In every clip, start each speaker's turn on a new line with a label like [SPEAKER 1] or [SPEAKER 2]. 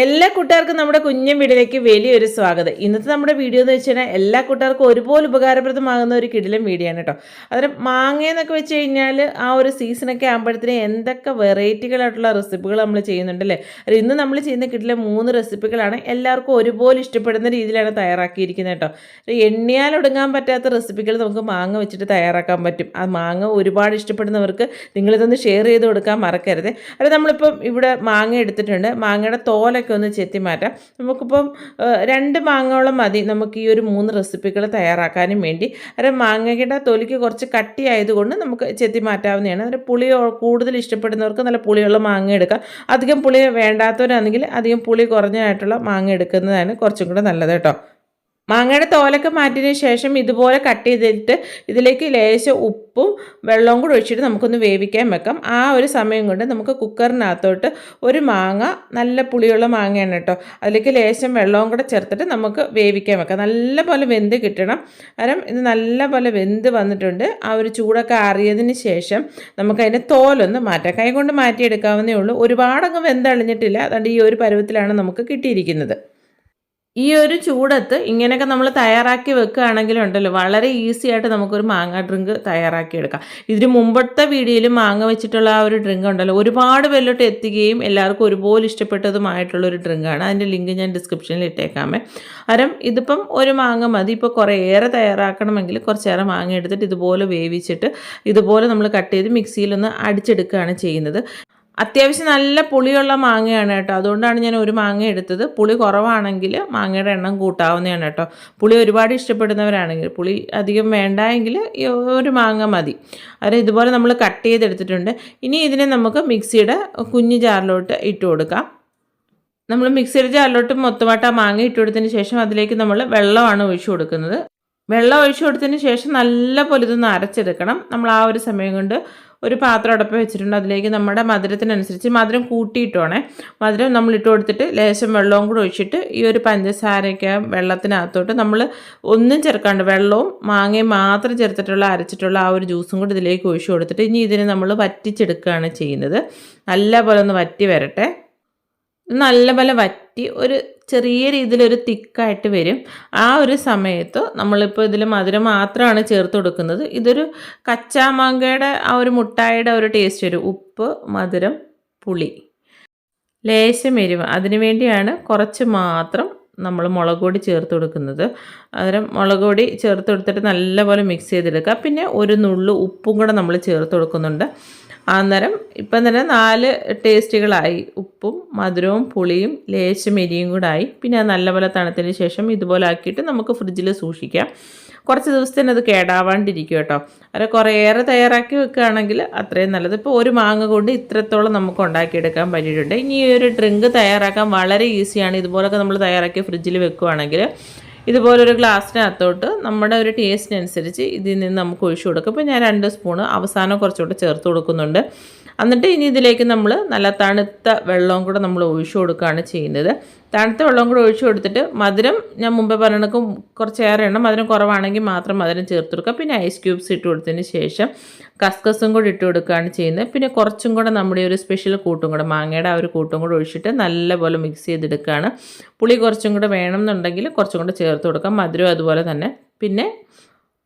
[SPEAKER 1] എല്ലാ കൂട്ടുകാർക്കും നമ്മുടെ കുഞ്ഞൻ വീടിലേക്ക് വലിയൊരു സ്വാഗതം. ഇന്നത്തെ നമ്മുടെ വീഡിയോ എന്ന് വെച്ച് കഴിഞ്ഞാൽ എല്ലാ കൂട്ടുകാർക്കും ഒരുപോലെ ഉപകാരപ്രദമാകുന്ന ഒരു കിടിലൻ വീഡിയോ ആണ് കേട്ടോ. അതായത് മാങ്ങയെന്നൊക്കെ വെച്ച് കഴിഞ്ഞാൽ ആ ഒരു സീസണൊക്കെ ആകുമ്പോഴത്തേനും എന്തൊക്കെ വെറൈറ്റികളായിട്ടുള്ള റെസിപ്പികൾ നമ്മൾ ചെയ്യുന്നുണ്ടല്ലേ അത് ഇന്ന് നമ്മൾ ചെയ്യുന്ന കിടിലൻ മൂന്ന് റെസിപ്പികളാണ് എല്ലാവർക്കും ഒരുപോലെ ഇഷ്ടപ്പെടുന്ന രീതിയിലാണ് തയ്യാറാക്കിയിരിക്കുന്നത് കേട്ടോ. എണ്ണിയാൽ ഒടുങ്ങാൻ പറ്റാത്ത റെസിപ്പികൾ നമുക്ക് മാങ്ങ വെച്ചിട്ട് തയ്യാറാക്കാൻ പറ്റും. ആ മാങ്ങ ഒരുപാട് ഇഷ്ടപ്പെടുന്നവർക്ക് നിങ്ങളിതൊന്ന് ഷെയർ ചെയ്ത് കൊടുക്കാൻ മറക്കരുത്. അത് നമ്മളിപ്പം ഇവിടെ മാങ്ങ എടുത്തിട്ടുണ്ട്. മാങ്ങയുടെ തോലൊക്കെ ഒന്ന് ചെത്തി മാറ്റാം. നമുക്കിപ്പം രണ്ട് മാങ്ങയോളം മതി. നമുക്ക് ഈ ഒരു മൂന്ന് റെസിപ്പികൾ തയ്യാറാക്കാനും വേണ്ടി. അത് മാങ്ങയുടെ തൊലിക്ക് കുറച്ച് കട്ടിയായതുകൊണ്ട് നമുക്ക് ചെത്തി മാറ്റാവുന്നതാണ്. അതിന്റെ പുളി കൂടുതൽ ഇഷ്ടപ്പെടുന്നവർക്ക് നല്ല പുളിയുള്ള മാങ്ങ എടുക്കാം. അധികം പുളി വേണ്ടാത്തവരാണെങ്കിൽ അധികം പുളി കുറഞ്ഞതായിട്ടുള്ള മാങ്ങ എടുക്കുന്നതാണ് കുറച്ചും കൂടെ നല്ലത് കേട്ടോ. മാങ്ങയുടെ തോലൊക്കെ മാറ്റിയതിന് ശേഷം ഇതുപോലെ കട്ട് ചെയ്തിട്ട് ഇതിലേക്ക് ലേശം ഉപ്പും വെള്ളവും കൂടി ഒഴിച്ചിട്ട് നമുക്കൊന്ന് വേവിക്കാൻ വെക്കാം. ആ ഒരു സമയം കൊണ്ട് നമുക്ക് കുക്കറിനകത്തോട്ട് ഒരു മാങ്ങ നല്ല പുളിയുള്ള മാങ്ങയാണ് കേട്ടോ. അതിലേക്ക് ലേശം വെള്ളവും കൂടെ ചേർത്തിട്ട് നമുക്ക് വേവിക്കാൻ വെക്കാം. നല്ല പോലെ വെന്ത് കിട്ടണം. കാരണം ഇത് നല്ല പോലെ വെന്ത് വന്നിട്ടുണ്ട്. ആ ഒരു ചൂടൊക്കെ അറിയതിന് ശേഷം നമുക്കതിന്റെ തോലൊന്ന് മാറ്റാം. കൈ കൊണ്ട് മാറ്റിയെടുക്കാവുന്നേ ഉള്ളൂ. ഒരുപാടങ്ങ് വെന്തളിഞ്ഞിട്ടില്ല. അതുകൊണ്ട് ഈ ഒരു പരുവത്തിലാണ് നമുക്ക് കിട്ടിയിരിക്കുന്നത്. ഈ ഒരു ചൂടത്ത് ഇങ്ങനെയൊക്കെ നമ്മൾ തയ്യാറാക്കി വെക്കുകയാണെങ്കിലുണ്ടല്ലോ വളരെ ഈസി ആയിട്ട് നമുക്കൊരു മാങ്ങ ഡ്രിങ്ക് തയ്യാറാക്കി എടുക്കാം. ഇതിന് മുമ്പത്തെ വീഡിയോയിൽ മാങ്ങ വെച്ചിട്ടുള്ള ആ ഒരു ഡ്രിങ്ക് ഉണ്ടല്ലോ ഒരുപാട് പേരിലോട്ട് എത്തുകയും എല്ലാവർക്കും ഒരുപോലെ ഇഷ്ടപ്പെട്ടതുമായിട്ടുള്ള ഒരു ഡ്രിങ്കാണ് അതിന്റെ ലിങ്ക് ഞാൻ ഡിസ്ക്രിപ്ഷനിൽ ഇട്ടേക്കാമേ. അരം ഇതിപ്പം ഒരു മാങ്ങ മതി. ഇപ്പോൾ കുറേ ഏറെ തയ്യാറാക്കണമെങ്കിൽ കുറച്ചേറെ മാങ്ങ എടുത്തിട്ട് ഇതുപോലെ വേവിച്ചിട്ട് ഇതുപോലെ നമ്മൾ കട്ട് ചെയ്ത് മിക്സിയിലൊന്ന് അടിച്ചെടുക്കുകയാണ് ചെയ്യുന്നത്. അത്യാവശ്യം നല്ല പുളിയുള്ള മാങ്ങയാണ് കേട്ടോ. അതുകൊണ്ടാണ് ഞാൻ ഒരു മാങ്ങ എടുത്തത്. പുളി കുറവാണെങ്കിൽ മാങ്ങയുടെ എണ്ണം കൂട്ടാവുന്നതാണ് കേട്ടോ. പുളി ഒരുപാട് ഇഷ്ടപ്പെടുന്നവരാണെങ്കിൽ പുളി അധികം വേണ്ടായെങ്കിൽ ഒരു മാങ്ങ മതി. അത് ഇതുപോലെ നമ്മൾ കട്ട് ചെയ്തെടുത്തിട്ടുണ്ട്. ഇനി ഇതിനെ നമുക്ക് മിക്സിയുടെ കുഞ്ഞു ജാറിലോട്ട് ഇട്ട് കൊടുക്കാം. നമ്മൾ മിക്സിയുടെ ജാറിലോട്ട് മൊത്തമായിട്ട് ആ മാങ്ങ ഇട്ട് കൊടുത്തതിന് ശേഷം അതിലേക്ക് നമ്മൾ വെള്ളമാണ് ഒഴിച്ചു കൊടുക്കുന്നത്. വെള്ളം ഒഴിച്ചു കൊടുത്തതിന് ശേഷം നല്ല പോലെ ഇതൊന്ന് അരച്ചെടുക്കണം. നമ്മൾ ആ ഒരു സമയം കൊണ്ട് ഒരു പാത്രം അടപ്പ് വെച്ചിട്ടുണ്ട്. അതിലേക്ക് നമ്മുടെ മധുരത്തിനനുസരിച്ച് മധുരം കൂട്ടിയിട്ടോണേ മധുരം നമ്മൾ ഇട്ട് കൊടുത്തിട്ട് ലേശം വെള്ളവും കൂടെ ഒഴിച്ചിട്ട് ഈ ഒരു പഞ്ചസാരയ്ക്ക് വെള്ളത്തിനകത്തോട്ട് നമ്മൾ ഒന്നും ചേർക്കാണ്ട് വെള്ളവും മാങ്ങയും മാത്രം ചേർത്തിട്ടുള്ള അരച്ചിട്ടുള്ള ആ ഒരു ജ്യൂസും കൂടി ഇതിലേക്ക് ഒഴിച്ചു കൊടുത്തിട്ട് ഇനി ഇതിനെ നമ്മൾ വറ്റിച്ചെടുക്കുകയാണ് ചെയ്യുന്നത്. നല്ല പോലെ ഒന്ന് വറ്റി വരട്ടെ. നല്ലപോലെ വറ്റി ഒരു ചെറിയ രീതിയിലൊരു തിക്കായിട്ട് വരും. ആ ഒരു സമയത്ത് നമ്മളിപ്പോൾ ഇതിൽ മധുരം മാത്രമാണ് ചേർത്ത് കൊടുക്കുന്നത്. ഇതൊരു കച്ചാമാങ്കയുടെ ആ ഒരു മുട്ടായിയുടെ ഒരു ടേസ്റ്റ് വരും. ഉപ്പ് മധുരം പുളി. ലേശം എരിവ്. അതിനു വേണ്ടിയാണ് കുറച്ച് മാത്രം നമ്മൾ മുളക് പൊടി ചേർത്ത് കൊടുക്കുന്നത്. അന്നേരം മുളക് പൊടി ചേർത്ത് കൊടുത്തിട്ട് നല്ലപോലെ മിക്സ് ചെയ്തെടുക്കുക. പിന്നെ ഒരു നുള്ളു ഉപ്പും കൂടെ നമ്മൾ ചേർത്ത് കൊടുക്കുന്നുണ്ട്. അന്നേരം ഇപ്പം തന്നെ നാല് ടേസ്റ്റുകളായി. ഉപ്പും മധുരവും പുളിയും ലേശം എരിയും കൂടെ ആയി. പിന്നെ നല്ലപോലെ തണുത്തതിന് ശേഷം ഇതുപോലെ ആക്കിയിട്ട് നമുക്ക് ഫ്രിഡ്ജിൽ സൂക്ഷിക്കാം. കുറച്ച് ദിവസത്തിന് അത് കേടാവാണ്ടിരിക്കും കേട്ടോ. അത് കുറേയേറെ തയ്യാറാക്കി വെക്കുകയാണെങ്കിൽ അത്രയും നല്ലത്. ഇപ്പോൾ ഒരു മാങ്ങ കൊണ്ട് ഇത്രത്തോളം നമുക്ക് ഉണ്ടാക്കിയെടുക്കാൻ പറ്റിയിട്ടുണ്ട്. ഇനി ഈ ഒരു ഡ്രിങ്ക് തയ്യാറാക്കാൻ വളരെ ഈസിയാണ്. ഇതുപോലൊക്കെ നമ്മൾ തയ്യാറാക്കി ഫ്രിഡ്ജിൽ വെക്കുകയാണെങ്കിൽ ഇതുപോലൊരു ഗ്ലാസ്സിനകത്തോട്ട് നമ്മുടെ ഒരു ടേസ്റ്റിനനുസരിച്ച് ഇതിൽ നിന്ന് നമുക്ക് ഒഴിച്ചു കൊടുക്കും. ഇപ്പോൾ ഞാൻ രണ്ട് സ്പൂണ് അവസാനം കുറച്ചുകൂടെ ചേർത്ത് കൊടുക്കുന്നുണ്ട്. എന്നിട്ട് ഇനി ഇതിലേക്ക് നമ്മൾ നല്ല തണുത്ത വെള്ളവും കൂടെ നമ്മൾ ഒഴിച്ചു കൊടുക്കുകയാണ് ചെയ്യുന്നത്. തണുത്ത വെള്ളവും കൂടെ ഒഴിച്ചു കൊടുത്തിട്ട് മധുരം ഞാൻ മുമ്പേ പറഞ്ഞക്കും കുറച്ചേറെ എണ്ണം മധുരം കുറവാണെങ്കിൽ മാത്രം മധുരം ചേർത്ത് കൊടുക്കുക. പിന്നെ ഐസ് ക്യൂബ്സ് ഇട്ട് കൊടുത്തതിന് ശേഷം കസ്കസും കൂടി ഇട്ട് കൊടുക്കുകയാണ് ചെയ്യുന്നത്. പിന്നെ കുറച്ചും കൂടെ നമ്മുടെ ഒരു സ്പെഷ്യൽ കൂട്ടും കൂടെ മാങ്ങയുടെ ആ ഒരു കൂട്ടും കൂടെ ഒഴിച്ചിട്ട് നല്ലപോലെ മിക്സ് ചെയ്തെടുക്കുകയാണ്. പുളി കുറച്ചും കൂടെ വേണമെന്നുണ്ടെങ്കിൽ കുറച്ചും കൂടെ ചേർത്ത് കൊടുക്കാം. മധുരം അതുപോലെ തന്നെ. പിന്നെ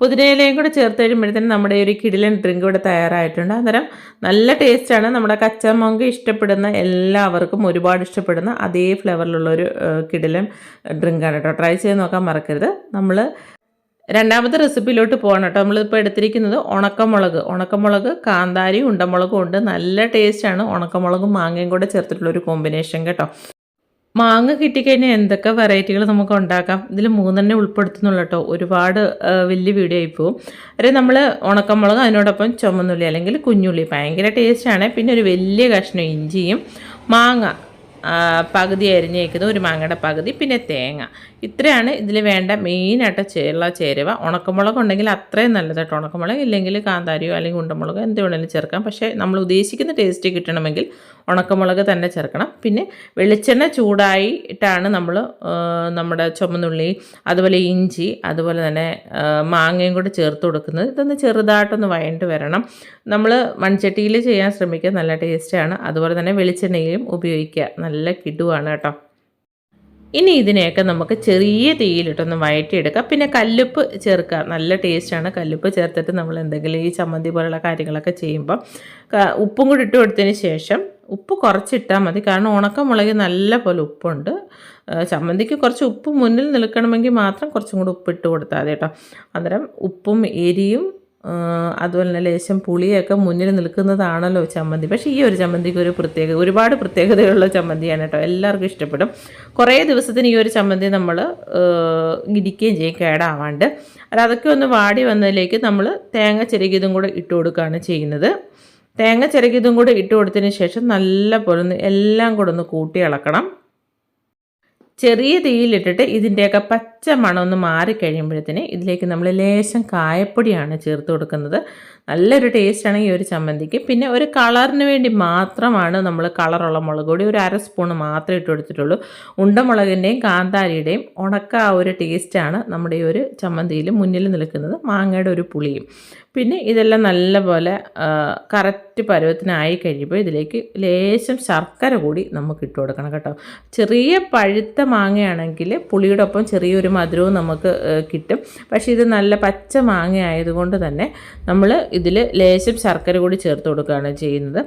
[SPEAKER 1] പുതിനയിലയും കൂടെ ചേർത്ത് കഴിയുമ്പോഴത്തേനും നമ്മുടെ ഒരു കിടിലൻ ഡ്രിങ്ക് ഇവിടെ തയ്യാറായിട്ടുണ്ട്. അന്നേരം നല്ല ടേസ്റ്റാണ് നമ്മുടെ കച്ചമൊങ്ക ഇഷ്ടപ്പെടുന്ന എല്ലാവർക്കും ഒരുപാട് ഇഷ്ടപ്പെടുന്ന അതേ ഫ്ലേവറിലുള്ള ഒരു കിടിലൻ ഡ്രിങ്കാണ് കേട്ടോ. ട്രൈ ചെയ്ത് നോക്കാൻ മറക്കരുത്. നമ്മൾ രണ്ടാമത്തെ റെസിപ്പിയിലോട്ട് പോകണം കേട്ടോ. നമ്മളിപ്പോൾ എടുത്തിരിക്കുന്നത് ഉണക്കമുളക്. ഉണക്കമുളക് കാന്താരി ഉണ്ടമുളകും ഉണ്ട്. നല്ല ടേസ്റ്റാണ് ഉണക്കമുളകും മാങ്ങയും കൂടെ ചേർത്തിട്ടുള്ള ഒരു കോമ്പിനേഷൻ കേട്ടോ. മാങ്ങ കിട്ടിക്കഴിഞ്ഞാൽ എന്തൊക്കെ വെറൈറ്റികൾ നമുക്ക് ഉണ്ടാക്കാം? ഇതിൽ മൂന്നെണ്ണം ഉൾപ്പെടുത്തുന്നുള്ളൂ കേട്ടോ. ഒരുപാട് വലിയ വീഡിയോ ആയി പോകും അതായത് നമ്മൾ ഉണക്കമുളക് അതിനോടൊപ്പം ചുമന്നുള്ളി അല്ലെങ്കിൽ കുഞ്ഞുള്ളി. ഭയങ്കര ടേസ്റ്റാണ് പിന്നെ ഒരു വലിയ കഷ്ണം ഇഞ്ചിയും മാങ്ങ പകുതി അരിഞ്ഞേക്കുന്നത് ഒരു മാങ്ങയുടെ പകുതി പിന്നെ തേങ്ങ. ഇത്രയാണ് ഇതിൽ വേണ്ട മെയിനായിട്ട് ചേരുള്ള ചേരുവ. ഉണക്കമുളക് ഉണ്ടെങ്കിൽ അത്രയും നല്ലത് കേട്ടോ ഉണക്കമുളക് ഇല്ലെങ്കിൽ കാന്താരിയോ അല്ലെങ്കിൽ ഉണ്ടമുളകോ എന്ത് വേണമെങ്കിലും ചേർക്കാം. പക്ഷേ നമ്മൾ ഉദ്ദേശിക്കുന്ന ടേസ്റ്റ് കിട്ടണമെങ്കിൽ ഉണക്കമുളക് തന്നെ ചേർക്കണം. പിന്നെ വെളിച്ചെണ്ണ ചൂടായിട്ടാണ് നമ്മൾ നമ്മുടെ ചുമന്നുള്ളി അതുപോലെ ഇഞ്ചി അതുപോലെ തന്നെ മാങ്ങയും കൂടെ ചേർത്ത് കൊടുക്കുന്നത്. ഇതൊന്ന് ചെറുതായിട്ടൊന്ന് വഴണ്ട് വരണം. നമ്മൾ മൺചട്ടിയിൽ ചെയ്യാൻ ശ്രമിക്കുക. നല്ല ടേസ്റ്റാണ്. അതുപോലെ തന്നെ വെളിച്ചെണ്ണയും ഉപയോഗിക്കുക. നല്ല കിടുവാണ് കേട്ടോ. ഇനി ഇതിനെയൊക്കെ നമുക്ക് ചെറിയ തീയിലിട്ടൊന്ന് വഴറ്റിയെടുക്കാം. പിന്നെ കല്ലുപ്പ് ചേർക്കുക നല്ല ടേസ്റ്റാണ്. കല്ലുപ്പ് ചേർത്തിട്ട് നമ്മൾ എന്തെങ്കിലും ഈ ചമ്മന്തി പോലുള്ള കാര്യങ്ങളൊക്കെ ചെയ്യുമ്പോൾ ഉപ്പും കൂടി ഇട്ട് കൊടുത്തതിന് ശേഷം ഉപ്പ് കുറച്ചിട്ടാൽ മതി. കാരണം ഉണക്കമുളക് നല്ല പോലെ ഉപ്പുണ്ട് ചമ്മന്തിക്ക് കുറച്ച് ഉപ്പ് മുന്നിൽ നിൽക്കണമെങ്കിൽ മാത്രം കുറച്ചും കൂടി ഉപ്പിട്ട് കൊടുത്താൽ മതി കേട്ടോ. അന്നേരം ഉപ്പും എരിയും അതുപോലെ തന്നെ ലേശം പുളിയൊക്കെ മുന്നിൽ നിൽക്കുന്നതാണല്ലോ ചമ്മന്തി. പക്ഷേ ഈ ഒരു ചമ്മന്തിക്ക് ഒരു പ്രത്യേക ഒരുപാട് പ്രത്യേകതയുള്ള ചമ്മന്തിയാണ് കേട്ടോ. എല്ലാവർക്കും ഇഷ്ടപ്പെടും. കുറേ ദിവസത്തിന് ഈ ഒരു ചമ്മന്തി നമ്മൾ ഇരിക്കുകയും ചെയ്യും കേടാവാണ്ട്. അത് അതൊക്കെ ഒന്ന് വാടി വന്നതിലേക്ക് നമ്മൾ തേങ്ങ ചെറുകിയതും കൂടെ ഇട്ട് കൊടുക്കുകയാണ് ചെയ്യുന്നത്. തേങ്ങ ചിരകിയതും കൂടെ ഇട്ട് കൊടുത്തതിന് ശേഷം നല്ല പോലെ ഒന്ന് എല്ലാം കൂടെ ഒന്ന് കൂട്ടി ഇളക്കണം. ചെറിയ തീയിലിട്ടിട്ട് ഇതിന്റെയൊക്കെ പച്ച മണം ഒന്ന് മാറിക്കഴിയുമ്പോഴത്തേന് ഇതിലേക്ക് നമ്മൾ ലേശം കായപ്പൊടിയാണ് ചേർത്ത് കൊടുക്കുന്നത്. നല്ലൊരു ടേസ്റ്റാണ് ഈ ഒരു ചമ്മന്തിക്ക്. പിന്നെ ഒരു കളറിന് വേണ്ടി മാത്രമാണ് നമ്മൾ കളറുള്ള മുളക് പൊടി ഒരു അര സ്പൂൺ മാത്രമേ ഇട്ട് കൊടുത്തിട്ടുള്ളൂ. ഉണ്ടമുളകിന്റെയും കാന്താരിയുടെയും ഉണക്ക ആ ഒരു ടേസ്റ്റാണ് നമ്മുടെ ഈ ഒരു ചമ്മന്തിയിൽ മുന്നിൽ നിൽക്കുന്നത്. മാങ്ങയുടെ ഒരു പുളിയും. പിന്നെ ഇതെല്ലാം നല്ലപോലെ കറക്റ്റ് പരുവത്തിനായി കഴിയുമ്പോൾ ഇതിലേക്ക് ലേശം ശർക്കര കൂടി നമുക്ക് ഇട്ട് കൊടുക്കണം കേട്ടോ. ചെറിയ പഴുത്ത മാങ്ങയാണെങ്കിൽ പുളിയുടെ ഒപ്പം ചെറിയൊരു മധുരവും നമുക്ക് കിട്ടും. പക്ഷേ ഇത് നല്ല പച്ച മാങ്ങ ആയതുകൊണ്ട് തന്നെ നമ്മൾ ഇതിൽ ലേശം ശർക്കര കൂടി ചേർത്ത് കൊടുക്കുകയാണ് ചെയ്യുന്നത്.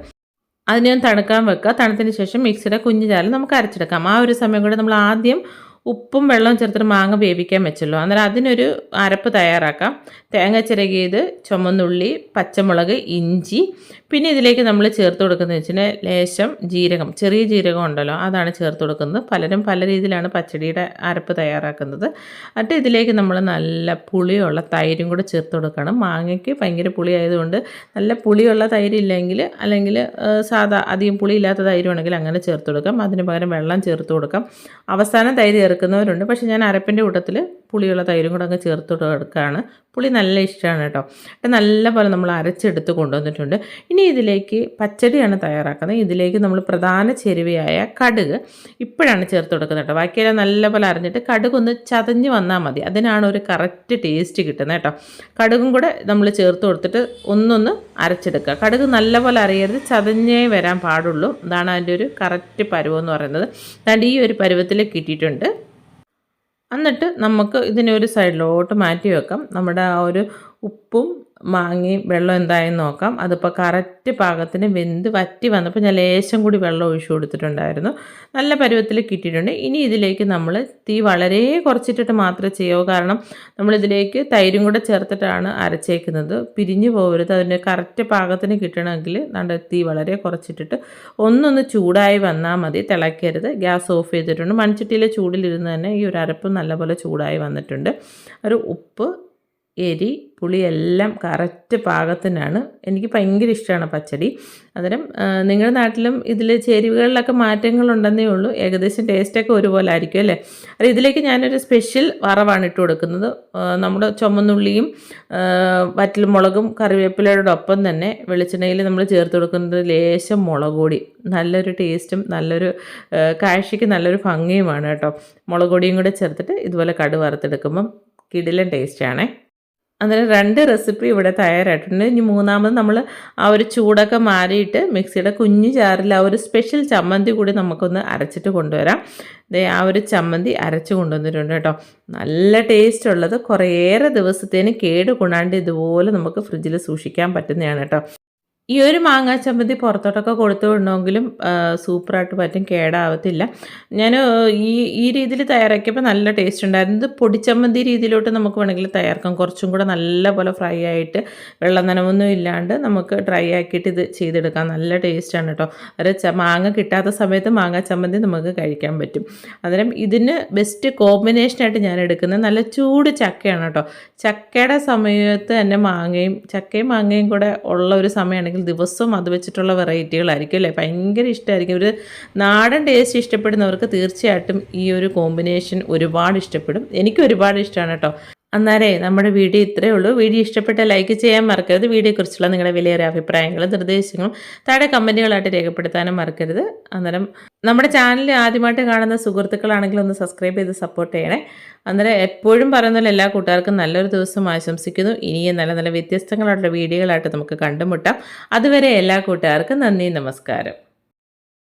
[SPEAKER 1] അതിനെ തണുക്കാൻ വെക്കുക. തണുത്തതിന് ശേഷം മിക്സിയുടെ കുഞ്ഞു ചാലും നമുക്ക് അരച്ചെടുക്കാം. ആ ഒരു സമയം കൂടെ നമ്മൾ ആദ്യം ഉപ്പും വെള്ളവും ചേർത്തിട്ട് മാങ്ങ വേവിക്കാൻ വെച്ചല്ലോ. അന്നേരം അതിനൊരു അരപ്പ് തയ്യാറാക്കാം. തേങ്ങ ചിരകിയത് ചുമന്നുള്ളി പച്ചമുളക് ഇഞ്ചി. പിന്നെ ഇതിലേക്ക് നമ്മൾ ചേർത്ത് കൊടുക്കുന്നത് വെച്ചാൽ ലേശം ജീരകം ചെറിയ ജീരകം ഉണ്ടല്ലോ അതാണ് ചേർത്ത് കൊടുക്കുന്നത്. പലരും പല രീതിയിലാണ് പച്ചടിയുടെ അരപ്പ് തയ്യാറാക്കുന്നത്. എന്നിട്ട് ഇതിലേക്ക് നമ്മൾ നല്ല പുളിയുള്ള തൈരും കൂടെ ചേർത്ത് കൊടുക്കണം. മാങ്ങയ്ക്ക് ഭയങ്കര പുളി ആയതുകൊണ്ട് നല്ല പുളിയുള്ള തൈരില്ലെങ്കിൽ അല്ലെങ്കിൽ സാധാ അധികം പുളിയില്ലാത്ത തൈര് വേണമെങ്കിൽ അങ്ങനെ ചേർത്ത് കൊടുക്കാം. അതിന് പകരം വെള്ളം ചേർത്ത് കൊടുക്കാം. അവസാനം തൈര് ചേർക്കുന്നവരുണ്ട്. പക്ഷേ ഞാൻ അരപ്പിന്റെ കൂട്ടത്തിൽ പുളിയുള്ള തൈരും കൂടെ അങ്ങ് ചേർത്ത് കൊടുക്കുകയാണ് പുളി നല്ല ഇഷ്ടമാണ് കേട്ടോ. നല്ല പോലെ നമ്മൾ അരച്ചെടുത്ത് കൊണ്ടുവന്നിട്ടുണ്ട്. ഇനി ഇതിലേക്ക് പച്ചടിയാണ് തയ്യാറാക്കുന്നത്. ഇതിലേക്ക് നമ്മൾ പ്രധാന ചെരുവയായ കടുക് ഇപ്പോഴാണ് ചേർത്ത് കൊടുക്കുന്നത് കേട്ടോ. ബാക്കിയെല്ലാം നല്ല പോലെ അരഞ്ഞിട്ട് കടുക് ഒന്ന് ചതഞ്ഞ് വന്നാൽ മതി. അതിനാണ് ഒരു കറക്റ്റ് ടേസ്റ്റ് കിട്ടുന്നത് കേട്ടോ. കടുകും കൂടെ നമ്മൾ ചേർത്ത് കൊടുത്തിട്ട് ഒന്നൊന്ന് അരച്ചെടുക്കുക. കടുക് നല്ല പോലെ അറിയരുത് ചതഞ്ഞേ വരാൻ പാടുള്ളൂ. അതാണ് അതിന്റെ ഒരു കറക്റ്റ് പരുവം എന്ന് പറയുന്നത്. അതുകൊണ്ട് ഈ ഒരു പരുവത്തിൽ കിട്ടിയിട്ടുണ്ട്. എന്നിട്ട് നമുക്ക് ഇതിനെ ഒരു സൈഡിലോട്ട് മാറ്റി വെക്കാം. നമ്മുടെ ആ ഒരു ഉപ്പും മാങ്ങയും വെള്ളം എന്തായാലും നോക്കാം. അതിപ്പോൾ കറക്റ്റ് പാകത്തിന് വെന്ത് വറ്റി വന്നപ്പോൾ ഞാൻ ലേശം കൂടി വെള്ളം ഒഴിച്ചു കൊടുത്തിട്ടുണ്ടായിരുന്നു. നല്ല പരുവത്തിൽ കിട്ടിയിട്ടുണ്ട്. ഇനി ഇതിലേക്ക് നമ്മൾ തീ വളരെ കുറച്ചിട്ടിട്ട് മാത്രമേ ചെയ്യാവൂ കാരണം നമ്മളിതിലേക്ക് തൈരും കൂടെ ചേർത്തിട്ടാണ് അരച്ചേക്കുന്നത്. പിരിഞ്ഞു പോകരുത്. അതിന്റെ കറക്റ്റ് പാകത്തിന് കിട്ടണമെങ്കിൽ നമ്മുടെ തീ വളരെ കുറച്ചിട്ടിട്ട് ഒന്നൊന്ന് ചൂടായി വന്നാൽ മതി. തിളയ്ക്കരുത്. ഗ്യാസ് ഓഫ് ചെയ്തിട്ടുണ്ട്. മൺചട്ടിയിലെ ചൂടിലിരുന്ന് തന്നെ ഈ ഒരു അരപ്പ് നല്ലപോലെ ചൂടായി വന്നിട്ടുണ്ട്. ഒരു ഉപ്പ് എരി പുളിയെല്ലാം കറക്റ്റ് പാകത്തിനാണ്. എനിക്ക് ഭയങ്കര ഇഷ്ടമാണ് പച്ചടി. അന്നേരം നിങ്ങളുടെ നാട്ടിലും ഇതിൽ ചേരുവകളിലൊക്കെ മാറ്റങ്ങളുണ്ടെന്നേ ഉള്ളൂ. ഏകദേശം ടേസ്റ്റൊക്കെ ഒരുപോലെ ആയിരിക്കും അല്ലേ അത് ഇതിലേക്ക് ഞാനൊരു സ്പെഷ്യൽ വറവാണ് ഇട്ട് കൊടുക്കുന്നത്. നമ്മുടെ ചുമന്നുള്ളിയും വറ്റൽമുളകും കറിവേപ്പിലയുടെ ഒപ്പം തന്നെ വെളിച്ചെണ്ണയിൽ നമ്മൾ ചേർത്ത് കൊടുക്കുന്നത് ലേശം മുളക് കൂടി നല്ലൊരു ടേസ്റ്റും നല്ലൊരു കാഴ്ചയ്ക്ക് നല്ലൊരു ഭംഗിയുമാണ് കേട്ടോ. മുളക് പൊടിയും കൂടെ ചേർത്തിട്ട് ഇതുപോലെ കടു വറുത്തെടുക്കുമ്പം കിടിലൻ ടേസ്റ്റാണേ. അന്നേരം രണ്ട് റെസിപ്പി ഇവിടെ തയ്യാറായിട്ടുണ്ട്. ഇനി മൂന്നാമത് നമ്മൾ ആ ഒരു ചൂടൊക്കെ മാറിയിട്ട് മിക്സിയുടെ കുഞ്ഞു ചാറിൽ ആ ഒരു സ്പെഷ്യൽ ചമ്മന്തി കൂടി നമുക്കൊന്ന് അരച്ചിട്ട് കൊണ്ടുവരാം. ദേ ആ ഒരു ചമ്മന്തി അരച്ച് കൊണ്ടുവന്നിട്ടുണ്ട് കേട്ടോ. നല്ല ടേസ്റ്റ് ഉള്ളത്. കുറേയേറെ ദിവസത്തേന് കേട് കൊണ്ടാണ്ട് ഇതുപോലെ നമുക്ക് ഫ്രിഡ്ജിൽ സൂക്ഷിക്കാൻ പറ്റുന്നതാണ് കേട്ടോ. ഈ ഒരു മാങ്ങാ ചമ്മന്തി പുറത്തോട്ടൊക്കെ കൊടുത്തു വിടണമെങ്കിലും സൂപ്പറായിട്ട് പറ്റും കേടാവത്തില്ല. ഞാൻ ഈ ഈ രീതിയിൽ തയ്യാറാക്കിയപ്പോൾ നല്ല ടേസ്റ്റ് ഉണ്ടായിരുന്നു. ഇത് പൊടിച്ചമ്മന്തി രീതിയിലോട്ട് നമുക്ക് വേണമെങ്കിൽ തയ്യാറാക്കാം. കുറച്ചും കൂടെ നല്ല പോലെ ഫ്രൈ ആയിട്ട് വെള്ളം നനവൊന്നും ഇല്ലാണ്ട് നമുക്ക് ഡ്രൈ ആക്കിയിട്ട് ഇത് ചെയ്തെടുക്കാം. നല്ല ടേസ്റ്റാണ് കേട്ടോ ഒരു മാങ്ങ കിട്ടാത്ത സമയത്ത് മാങ്ങാ ചമ്മന്തി നമുക്ക് കഴിക്കാൻ പറ്റും. അന്നേരം ഇതിന് ബെസ്റ്റ് കോമ്പിനേഷനായിട്ട് ഞാൻ എടുക്കുന്നത് നല്ല ചൂട് ചക്കയാണ് കേട്ടോ ചക്കയുടെ സമയത്ത് തന്നെ മാങ്ങയും ചക്കയും മാങ്ങയും കൂടെ ഉള്ള ഒരു സമയമാണെങ്കിൽ ദിവസവും അത് വെച്ചിട്ടുള്ള വെറൈറ്റികളായിരിക്കും അല്ലേ ഭയങ്കര ഇഷ്ടമായിരിക്കും. ഒരു നാടൻ ടേസ്റ്റ് ഇഷ്ടപ്പെടുന്നവർക്ക് തീർച്ചയായിട്ടും ഈ ഒരു കോമ്പിനേഷൻ ഒരുപാട് ഇഷ്ടപ്പെടും. എനിക്ക് ഒരുപാട് ഇഷ്ടമാണ് കേട്ടോ. അന്നേരേ നമ്മുടെ വീഡിയോ ഇത്രയേ ഉള്ളൂ. വീഡിയോ ഇഷ്ടപ്പെട്ട ലൈക്ക് ചെയ്യാൻ മറക്കരുത്. വീഡിയോയെക്കുറിച്ചുള്ള നിങ്ങളുടെ വിലയേറിയ അഭിപ്രായങ്ങളും നിർദ്ദേശങ്ങളും താഴെ കമന്റുകളായിട്ട് രേഖപ്പെടുത്താനും മറക്കരുത്. അന്നേരം നമ്മുടെ ചാനൽ ആദ്യമായിട്ട് കാണുന്ന സുഹൃത്തുക്കളാണെങ്കിൽ ഒന്ന് സബ്സ്ക്രൈബ് ചെയ്ത് സപ്പോർട്ട് ചെയ്യണേ. അന്നേരം എപ്പോഴും പറയുന്ന എല്ലാ കൂട്ടുകാർക്കും നല്ലൊരു ദിവസം ആശംസിക്കുന്നു. ഇനിയും നല്ല നല്ല വ്യത്യസ്തങ്ങളായിട്ടുള്ള വീഡിയോകളായിട്ട് നമുക്ക് കണ്ടുമുട്ടാം. അതുവരെ എല്ലാ കൂട്ടുകാർക്കും നന്ദി നമസ്കാരം.